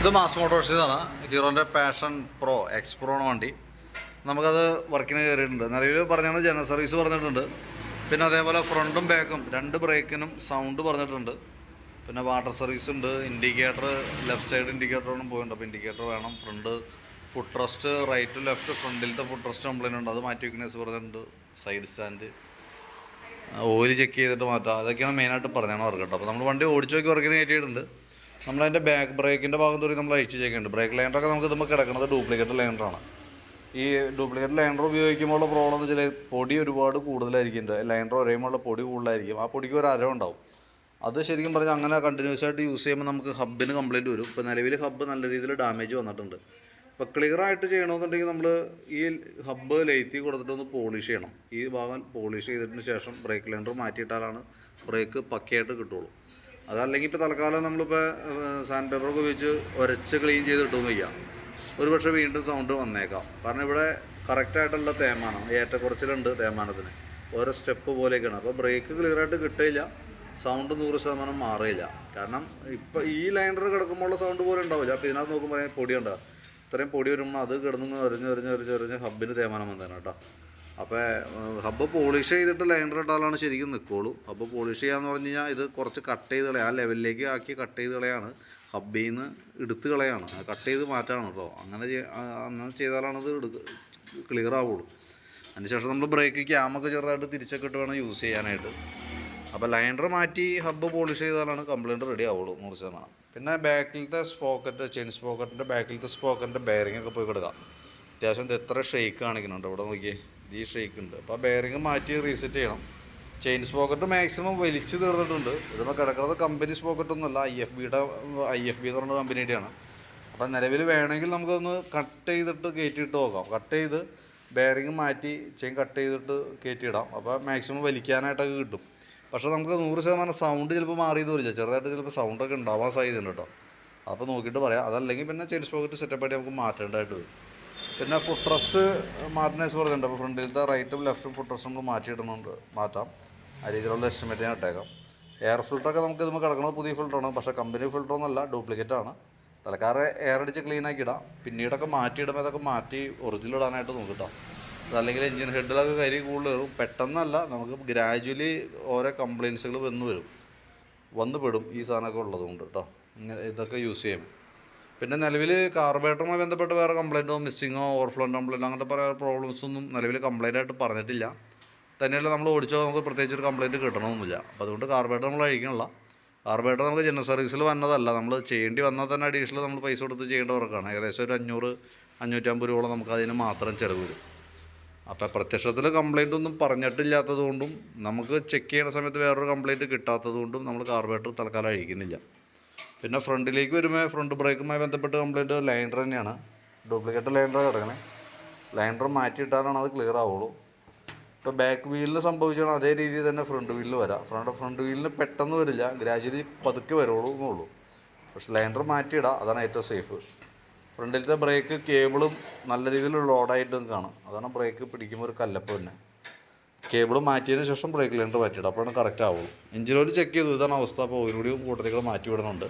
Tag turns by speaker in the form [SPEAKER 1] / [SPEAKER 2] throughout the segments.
[SPEAKER 1] ഇത് മാസ് മോട്ടോഴ്സിന്നാണ് ഹീറോന്റെ പാഷൻ പ്രോ എക്സ് പ്രോ ആണ് വണ്ടി. നമുക്കത് വർക്കിന് കയറിയിട്ടുണ്ട്. നിലവിൽ പറഞ്ഞാണ് ജനറൽ സർവീസ് പറഞ്ഞിട്ടുണ്ട്. പിന്നെ അതേപോലെ ഫ്രണ്ടും ബാക്കും രണ്ട് ബ്രേക്കിനും സൗണ്ട് പറഞ്ഞിട്ടുണ്ട്. പിന്നെ വാട്ടർ സർവീസ് ഉണ്ട്. ഇൻഡിക്കേറ്റർ ലെഫ്റ്റ് സൈഡ് ഇൻഡിക്കേറ്ററോടും പോയിട്ടുണ്ട്. അപ്പോൾ ഇൻഡിക്കേറ്റർ വേണം. Front food trust right left ഫ്രണ്ടിലത്തെ ഫുഡ് ട്രസ്റ്റ് കംപ്ലൈന്റ് ഉണ്ട്. അത് മാറ്റി വെക്കണേസ് പറഞ്ഞിട്ടുണ്ട്. സൈഡ് സ്റ്റാൻഡ് ഓയിൽ ചെക്ക് ചെയ്തിട്ട് മാറ്റാം. അതൊക്കെയാണ് മെയിനായിട്ട് പറഞ്ഞാണ് വർക്ക് കേട്ടോ. അപ്പോൾ നമ്മൾ വണ്ടി ഓടിച്ചു നോക്കി വർക്കിന് കയറ്റിയിട്ടുണ്ട്. നമ്മളതിന്റെ ബാക്ക് ബ്രേക്കിന്റെ ഭാഗം തുടങ്ങി നമ്മൾ അഴിച്ച് ചെയ്യേണ്ടത് ബ്രേക്ക് ലൈനറൊക്കെ നമുക്ക് ഇതുമ്പോൾ കിടക്കുന്നത് ഡ്യൂപ്ലിക്കേറ്റ് ലൈനറാണ് ഈ ഡ്യൂപ്ലിക്കേറ്റ് ലൈനർ ഉപയോഗിക്കുമ്പോൾ പ്രോബ്ലം എന്ന് വെച്ചാൽ പൊടി ഒരുപാട് കൂടുതലായിരിക്കും ലൈനർ ഒരേമുള്ള പൊടി കൂടുതലായിരിക്കും. ആ പൊടിക്ക് ഒരു അരം ഉണ്ടാവും. അത് ശരിക്കും പറഞ്ഞാൽ അങ്ങനെ കണ്ടിന്യൂസ് ആയിട്ട് യൂസ് ചെയ്യുമ്പോൾ നമുക്ക് ഹബ്ബിന് കംപ്ലയിന്റ് വരും. ഇപ്പോൾ നിലവിൽ ഹബ്ബ് നല്ല രീതിയിൽ ഡാമേജ് വന്നിട്ടുണ്ട്. ഇപ്പോൾ ക്ലിയർ ആയിട്ട് ചെയ്യണമെന്നുണ്ടെങ്കിൽ നമ്മൾ ഈ ഹബ്ബ് ലൈത്തി കൊടുത്തിട്ട് ഒന്ന് പോളിഷ് ചെയ്യണം. ഈ ഭാഗം പോളിഷ് ചെയ്തതിന് ശേഷം ബ്രേക്ക് ലൈനർ മാറ്റിയിട്ടാലാണ് ബ്രേക്ക് പക്കയായിട്ട് കിട്ടുള്ളൂ. അതല്ലെങ്കിൽ ഇപ്പോൾ തൽക്കാലം നമ്മളിപ്പോൾ സാൻഡ് പേപ്പറൊക്കെ ഉപയോഗിച്ച് ഉരച്ച് ക്ലീൻ ചെയ്തിട്ടൊന്നും വയ്ക്കാം ഒരു പക്ഷേ വീണ്ടും സൗണ്ട് വന്നേക്കാം. കാരണം ഇവിടെ കറക്റ്റായിട്ടുള്ള തേമാനം ഏറ്റക്കുറച്ചിലുണ്ട് തേമാനത്തിന്. ഓരോ സ്റ്റെപ്പ് പോലെയൊക്കെയാണ്. അപ്പോൾ ബ്രേക്ക് ക്ലിയറായിട്ട് കിട്ടില്ല സൗണ്ട് നൂറ് ശതമാനം മാറിയില്ല. കാരണം ഇപ്പം ഈ ലൈനർ കിടക്കുമ്പോൾ സൗണ്ട് പോലെ ഉണ്ടാവില്ല. അപ്പോൾ ഇതിനകത്ത് നോക്കുമ്പോൾ പൊടി ഉണ്ടാകും ഇത്രയും പൊടി വരുമ്പോൾ അത് കിടന്ന് എറിഞ്ഞ് എറിഞ്ഞ് എറിഞ്ഞ് എറിഞ്ഞ് ഹബിന് തേമാനം വന്നതാണ് കേട്ടോ. അപ്പോൾ ഹബ്ബ് പോളിഷ് ചെയ്തിട്ട് ലൈനർ ഇട്ടാലാണ് ശരിക്കും നിൽക്കുള്ളൂ ഹബ്ബ് പോളിഷ് ചെയ്യാന്ന് പറഞ്ഞു കഴിഞ്ഞാൽ ഇത് കുറച്ച് കട്ട് ചെയ്ത് കളയാം. ആ ലെവലിലേക്ക് ആക്കി കട്ട് ചെയ്ത് കളയാണ്. ഹബ്ബിൽ നിന്ന് എടുത്ത് കളയാണ്. കട്ട് ചെയ്ത് മാറ്റാണ് കേട്ടോ. അങ്ങനെ അങ്ങനെ ചെയ്താലാണ് ഇത് എടുക്ക ക്ലിയർ ആവുള്ളൂ. അതിനുശേഷം നമ്മൾ ബ്രേക്ക് ക്യാമൊക്കെ ചെറുതായിട്ട് തിരിച്ചൊക്കെ ഇട്ട് വേണം യൂസ് ചെയ്യാനായിട്ട്. അപ്പോൾ ലൈനർ മാറ്റി ഹബ്ബ് പോളിഷ് ചെയ്താലാണ് കംപ്ലൈന്റ് റെഡി ആവുള്ളൂ നൂറ് ശതമാനം. പിന്നെ ബാക്കിലത്തെ സ്പോക്കറ്റ് ചെയിൻ സ്പോക്കറ്റിന്റെ ബാക്കിലത്തെ സ്പോക്കറ്റിന്റെ ബെയറിംഗ് ഒക്കെ പോയി കിടക്കാം. അത്യാവശ്യം ഇത് എത്ര ഷെയ്ക്ക് കാണിക്കുന്നുണ്ട്? ഇവിടെ നോക്കിയേ. ഈ ഷേക്ക് ഉണ്ട്. അപ്പോൾ ബെയറിങ് മാറ്റി റീസെറ്റ് ചെയ്യണം. ചെയിൻ സ്പോക്കറ്റ് മാക്സിമം വലിച്ചു തീർന്നിട്ടുണ്ട്. ഇതിപ്പോൾ കിടക്കുന്നത് കമ്പനി സ്പോക്കറ്റൊന്നുമല്ല ഐ എഫ് ബിയുടെ ഐ എഫ് ബി എന്ന് പറഞ്ഞ കമ്പനിയുടെയാണ് അപ്പോൾ നിലവിൽ വേണമെങ്കിൽ നമുക്കൊന്ന് കട്ട് ചെയ്തിട്ട് കയറ്റിയിട്ട് നോക്കാം. കട്ട് ചെയ്ത് ബെയറിങ് മാറ്റി ചെയിൻ കട്ട് ചെയ്തിട്ട് കയറ്റിയിടാം അപ്പോൾ മാക്സിമം വലിക്കാനായിട്ടൊക്കെ കിട്ടും. പക്ഷേ നമുക്ക് നൂറ് ശതമാനം സൗണ്ട് ചിലപ്പോൾ മാറിയെന്ന് വരില്ല. ചെറുതായിട്ട് ചിലപ്പോൾ സൗണ്ടൊക്കെ ഉണ്ടാവാൻ സാധ്യതയുണ്ട് കേട്ടോ. അപ്പോൾ നോക്കിയിട്ട് പറയാം. അതല്ലെങ്കിൽ പിന്നെ ചെയിൻ സ്പോക്കറ്റ് സെറ്റപ്പ് ആയിട്ട് നമുക്ക് മാറ്റേണ്ടതായിട്ട് വരും. പിന്നെ ഫുഡ് ട്രസ്റ്റ് മാറ്റനേഴ്സ് പറയുന്നുണ്ട് അപ്പോൾ ഫ്രണ്ടിലത്തെ റൈറ്റും ലെഫ്റ്റും ഫുഡ് ട്രസ്റ്റ് നമ്മൾ മാറ്റിയിടുന്നുണ്ട്. മാറ്റാം. ആ രീതിയിലുള്ള എസ്റ്റിമേറ്റ് ഞാൻ ഇട്ടേക്കാം. എയർ ഫിൽറ്ററൊക്കെ നമുക്ക് ഇതുമ്പോൾ കിടക്കുന്നത് പുതിയ ഫിൽറ്ററാണ് പക്ഷേ കമ്പനി ഫിൽറ്ററൊന്നുമല്ല ഡ്യൂപ്ലിക്കേറ്റ് ആണ്. തലക്കാരെ എയർ അടിച്ച് ക്ലീൻ ആക്കി ഇടാം. പിന്നീടൊക്കെ മാറ്റിയിടുമ്പോൾ അതൊക്കെ മാറ്റി ഒറിജിനൽ ഇടാനായിട്ട് നോക്കിട്ടോ അതല്ലെങ്കിൽ എഞ്ചിൻ ഹെഡിലൊക്കെ കരി കൂടുതൽ വരും. പെട്ടെന്നല്ല നമുക്ക് ഗ്രാജുവലി ഓരോ കംപ്ലയിൻസുകൾ വന്നു വരും. വന്നു പെടും ഈ സാധനമൊക്കെ ഉള്ളതുകൊണ്ട് കേട്ടോ ഇതൊക്കെ യൂസ് ചെയ്യും. പിന്നെ നിലവിൽ കാർബറേറ്ററുമായി ബന്ധപ്പെട്ട് വേറെ കംപ്ലയിന്റോ മിസ്സിങ്ങോ ഓവർഫ്ലോ കംപ്ലയിന്റോ അങ്ങനത്തെ പല പ്രോബ്ലംസ് ഒന്നും നിലവിൽ കംപ്ലയിന്റ് ആയിട്ട് പറഞ്ഞിട്ടില്ല. തന്നെയല്ല നമ്മൾ ഓടിച്ചോ നമുക്ക് പ്രത്യേകിച്ച് ഒരു കംപ്ലയിന്റ് കിട്ടണമെന്നില്ല അപ്പോൾ അതുകൊണ്ട് കാർബറേറ്റർ നമ്മൾ അഴിക്കണില്ല. കാർബറേറ്റർ നമുക്ക് ജനറൽ സർവീസിൽ വന്നതല്ല. നമ്മൾ ചെയ്യേണ്ടി വന്നാൽ തന്നെ അഡീഷണൽ നമ്മൾ പൈസ കൊടുത്ത് ചെയ്യേണ്ട വർക്കാണ്. ഏകദേശം ഒരു അഞ്ഞൂറ് അഞ്ഞൂറ്റമ്പത് രൂപയോളം നമുക്ക് അതിന് മാത്രം ചിലവ് വരും. അപ്പോൾ പ്രത്യക്ഷത്തിൽ കംപ്ലയിന്റ് ഒന്നും പറഞ്ഞിട്ടില്ലാത്തത് കൊണ്ടും നമുക്ക് ചെക്ക് ചെയ്യുന്ന സമയത്ത് വേറൊരു കംപ്ലയിന്റ് കിട്ടാത്തത് കൊണ്ടും നമ്മൾ കാർബറേറ്റർ തൽക്കാലം അഴിക്കുന്നില്ല. പിന്നെ ഫ്രണ്ടിലേക്ക് വരുമ്പോൾ ഫ്രണ്ട് ബ്രേക്കുമായി ബന്ധപ്പെട്ട് കംപ്ലൈന്റ് ലൈൻഡർ തന്നെയാണ്. ഡ്യൂപ്ലിക്കേറ്റ് ലൈൻഡർ കിടക്കണേ. ലൈനർ മാറ്റിയിട്ടാലാണ് അത് ക്ലിയർ ആവുള്ളൂ. ഇപ്പോൾ ബാക്ക് വീലിന് സംഭവിച്ചാണ് അതേ രീതിയിൽ തന്നെ ഫ്രണ്ട് വീലിൽ വരാം. ഫ്രണ്ട് ഫ്രണ്ട് വീലിന് പെട്ടെന്ന് വരില്ല. ഗ്രാജുവലി പതുക്കെ വരുള്ളൂ എന്നുള്ളൂ. പക്ഷെ ലൈനർ മാറ്റിയിടാം. അതാണ് ഏറ്റവും സേഫ് ഫ്രണ്ടിലത്തെ ബ്രേക്ക് കേബിളും നല്ല രീതിയിൽ ലോഡായിട്ടും കാണാം. അതാണ് ബ്രേക്ക് പിടിക്കുമ്പോൾ ഒരു കല്ലപ്പ് തന്നെ. കേബിൾ മാറ്റിയതിന് ശേഷം ബ്രേക്ക് ലൈനർ മാറ്റിയിടും അപ്പോഴാണ് കറക്റ്റ് ആവുള്ളൂ. ഓയിൽ ചെക്ക് ചെയ്തു. ഇതാണ് അവസ്ഥ. അപ്പോൾ ഒരുകൂടി കൂട്ടത്തേക്ക് മാറ്റി വിടുന്നുണ്ട്.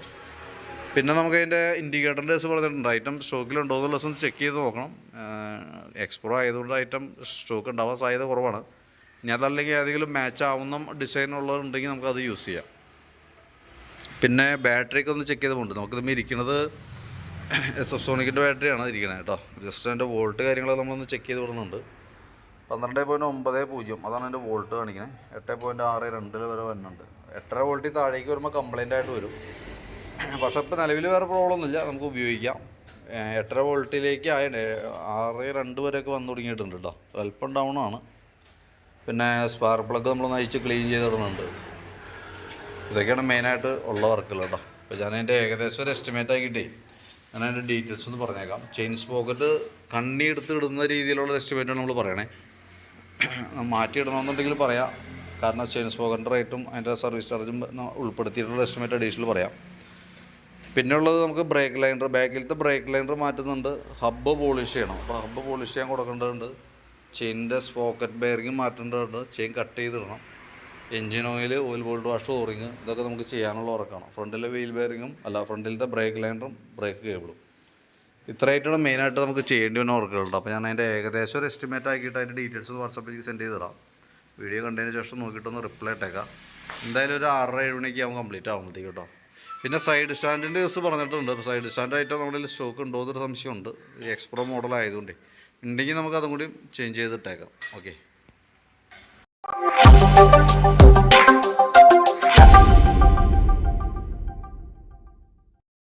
[SPEAKER 1] പിന്നെ നമുക്ക് അതിന്റെ ഇൻഡിക്കേറ്ററിന്റെ ഡേസ് പറഞ്ഞിട്ടുണ്ട്. ഐറ്റം സ്റ്റോക്കിലുണ്ടോ എന്നുള്ള ദിവസം ചെക്ക് ചെയ്ത് നോക്കണം. എക്സ്പ്രോ ആയതുകൊണ്ട് ഐറ്റം സ്റ്റോക്ക് ഉണ്ടാവാൻ സാധ്യത കുറവാണ്. ഇനി അതല്ലെങ്കിൽ ഏതെങ്കിലും മാച്ച് ആവുന്ന ഡിസൈൻ ഉള്ളതുണ്ടെങ്കിൽ നമുക്കത് യൂസ് ചെയ്യാം. പിന്നെ ബാറ്ററിയൊക്കെ ഒന്ന് ചെക്ക് ചെയ്തുകൊണ്ട് നമുക്കിതുമ്പോൾ ഇരിക്കുന്നത് എസ് എഫ് സോണിക്കിന്റെ ബാറ്ററിയാണ് ഇരിക്കുന്നത് കേട്ടോ. ജസ്റ്റ് അതിന്റെ വോൾട്ട് കാര്യങ്ങളൊക്കെ നമ്മളൊന്ന് ചെക്ക് ചെയ്ത് വിടുന്നുണ്ട്. പന്ത്രണ്ട് പോയിന്റ് ഒമ്പത് പൂജ്യം. അതാണ് എന്റെ വോൾട്ട് കാണിക്കുന്നത് എട്ട് പോയിന്റ് ആറ് രണ്ടിൽ വരെ വരുന്നുണ്ട്. എട്ടര വോൾട്ടിൽ താഴേക്ക് വരുമ്പോൾ കംപ്ലൈന്റ് ആയിട്ട് വരും. പക്ഷേ ഇപ്പോൾ നിലവിൽ വേറെ പ്രോബ്ലം ഒന്നുമില്ല നമുക്ക് ഉപയോഗിക്കാം. എട്ടര വോൾട്ടിലേക്ക് ആയിട്ട് ആറ് രണ്ട് വരെയൊക്കെ വന്നു തുടങ്ങിയിട്ടുണ്ട് കേട്ടോ. അല്പം ഡൗൺ ആണ്. പിന്നെ സ്പാർക്ക് പ്ലഗ് നമ്മൾ നയിച്ച് ക്ലീൻ ചെയ്തിടുന്നുണ്ട് ഇതൊക്കെയാണ് മെയിനായിട്ട് ഉള്ള വർക്കുകൾ കേട്ടോ. അപ്പോൾ ഞാൻ അതിന്റെ ഏകദേശം ഒരു എസ്റ്റിമേറ്റ് ആക്കിയിട്ടേ ഞാൻ അതിന്റെ ഡീറ്റെയിൽസ് ഒന്ന് പറഞ്ഞേക്കാം. ചെയിൻ സ്പോക്കറ്റ് കണ്ണി എടുത്ത് ഇടുന്ന രീതിയിലുള്ള എസ്റ്റിമേറ്റാണ് നമ്മൾ പറയണേ. മാറ്റിയിടണമെന്നുണ്ടെങ്കിൽ പറയാം. കാരണം ചെയിൻ സ്പോക്കറ്റിന്റെ റേറ്റും അതിന്റെ സർവീസ് ചാർജും ഉൾപ്പെടുത്തിയിട്ടുള്ള എസ്റ്റിമേറ്റ് അഡീഷണൽ പറയാം. പിന്നെയുള്ളത് നമുക്ക് ബ്രേക്ക് ലൈനർ ബാക്കിലത്തെ ബ്രേക്ക് ലൈനർ മാറ്റുന്നുണ്ട്. ഹബ്ബ് പോളിഷ് ചെയ്യണം. അപ്പോൾ ഹബ്ബ് പോളിഷ് ചെയ്യാൻ കൊടുക്കേണ്ടതുണ്ട്. ചെയിന്റെ സ്പോക്കറ്റ് ബെയറിങ് മാറ്റേണ്ടതുണ്ട്. Chain cut ചെയ്തിടണം. Engine oil oil bolt wash O ring ഇതൊക്കെ നമുക്ക് ചെയ്യാനുള്ള ഉറക്കാണ് ഫ്രണ്ടിലെ വീൽ ബെയറിങ്ങും അല്ല ഫ്രണ്ടിലത്തെ ബ്രേക്ക് ലൈനറും ബ്രേക്ക് കേബിളും ഇത്രയായിട്ടാണ് മെയിനായിട്ട് നമുക്ക് ചെയ്യേണ്ടി വന്ന വർക്കുകളുണ്ട് അപ്പോൾ ഞാൻ അതിന്റെ ഏകദേശം ഒരു എസ്റ്റിമേറ്റ് ആക്കിയിട്ട് അതിന്റെ ഡീറ്റെയിൽസ് വാട്സപ്പിലേക്ക് സെൻഡ് ചെയ്ത് തരാം. വീഡിയോ കണ്ടതിന് ശേഷം നോക്കിയിട്ടൊന്ന് റിപ്ലൈ ഇട്ടേക്കാം. എന്തായാലും ഒരു ആറര ഏഴ് മണിക്ക് ആവും കംപ്ലീറ്റ് ആകുമ്പോഴത്തേക്ക് കേട്ടോ. പിന്നെ സൈഡ് സ്റ്റാൻഡിന്റെ കേസ് പറഞ്ഞിട്ടുണ്ട്. അപ്പോൾ സൈഡ് സ്റ്റാൻഡായിട്ട് നമ്മുടെ സ്റ്റോക്ക് ഉണ്ടോ എന്നൊരു സംശയമുണ്ട്. എക്സ്പ്രോ മോഡൽ ആയതുകൊണ്ട്. ഉണ്ടെങ്കിൽ നമുക്ക് അതും കൂടി ചേഞ്ച് ചെയ്തിട്ടേക്കാം ഓക്കെ